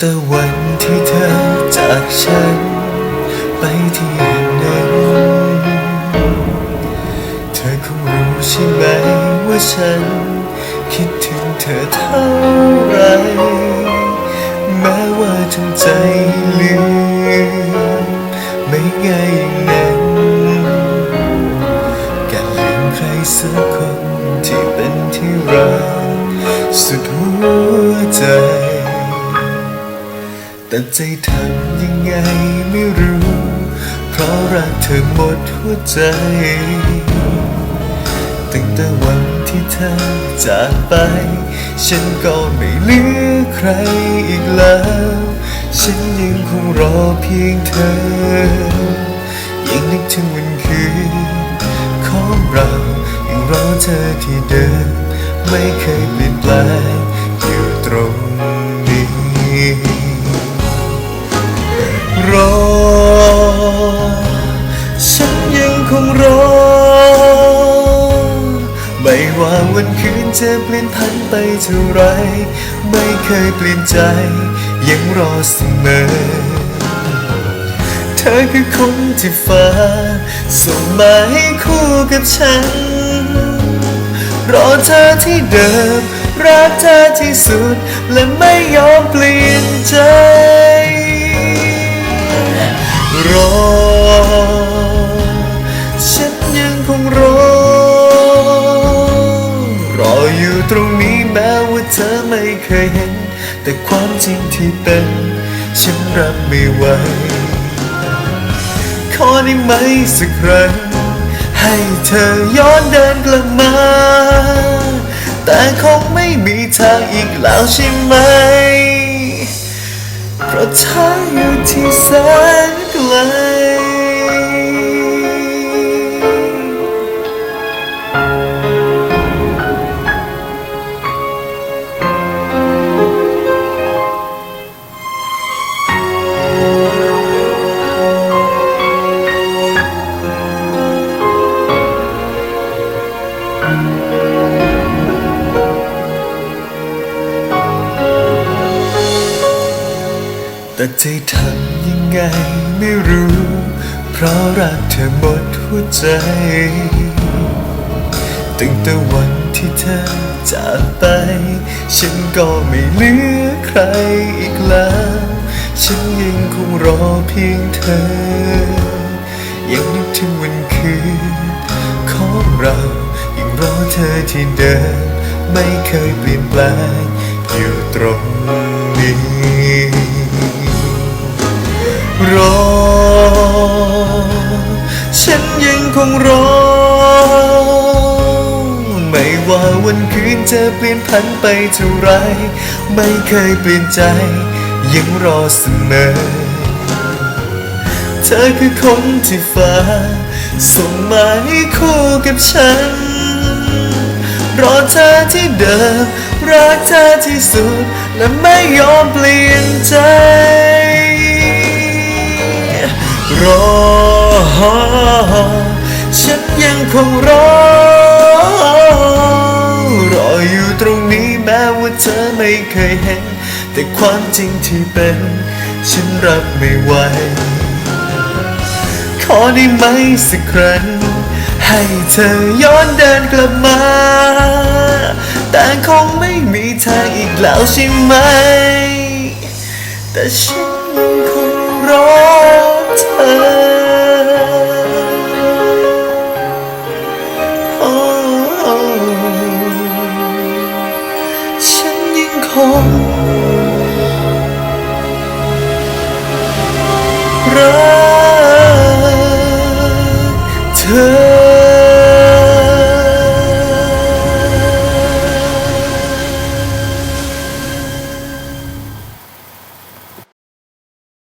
แต่วันที่เธอจากฉัน ไปที่แห่งนั้นเธอคงรู้ใช่ไหมว่าฉัน คิดถึงเธอเท่าไร แม้ว่าทำใจลืมไม่ง่ายอย่างนั้นการลืมใครสักคนที่เป็นที่รักสุดหัวใจ แต่ใจทำยังไงไม่รู้ เพราะรักเธอหมดหัวใจตั้งแต่วันที่เธอจากไป ฉันก็ไม่เหลือใครอีกแล้ว ฉันยังคงรอเพียงเธอ ยังนึกถึงวันคืนของเรายังรอเธอที่เดิม ไม่เคยเปลี่ยนแปลงอยู่ตรง งรอไม่ว่าวันคืนจะเปลี่ยนพันไปเท่าไร ไม่เคยเปลี่ยนใจ ยังรอเสมอ เธอคือคนที่ฟ้า ส่งมาให้คู่กับฉัน รอเธอที่เดิม รักเธอที่สุด และไม่ยอมเปลี่ยนใจ แม้ว่าเธอไม่เคยเห็น แต่ความจริงที่เป็น ฉันรับไม่ไหวขอได้ไหมสักครั้ง ให้เธอย้อนเดินกลับมา แต่คงไม่มีทางอีกแล้วใช่ไหม เพราะเธออยู่ที่แสนไกล แต่ใจทำยังไงไม่รู้ เพราะรักเธอหมดหัวใจ ตั้งแต่วันที่เธอจากไป ฉันก็ไม่เหลือใครอีกแล้ว ฉันยังคงรอเพียงเธอ ยังนึกถึงวันคืนของเรายังรอเธอที่เดิม ไม่เคยเปลี่ยนแปลงอยู่ตรงนี้ รอ ฉันยังคงรอ ไม่ว่าวันคืนจะเปลี่ยนพันไปเท่าไร ไม่เคยเปลี่ยนใจ ยังรอเสมอ เธอคือคนที่ฟ้า ส่งมาให้คู่กับฉัน รอเธอที่เดิมรักเธอที่สุดและไม่ยอมเปลี่ยนใจ รอ ฉันยังคงรอ รออยู่ตรงนี้แม้ว่าเธอไม่เคยเห็น แต่ความจริงที่เป็น ฉันรับไม่ไหว ขอได้ไหมสักครั้ง ให้เธอย้อนเดินกลับมา แต่คงไม่มีทางอีกแล้วใช่ไหม แต่ฉันยังคงรอ งรัก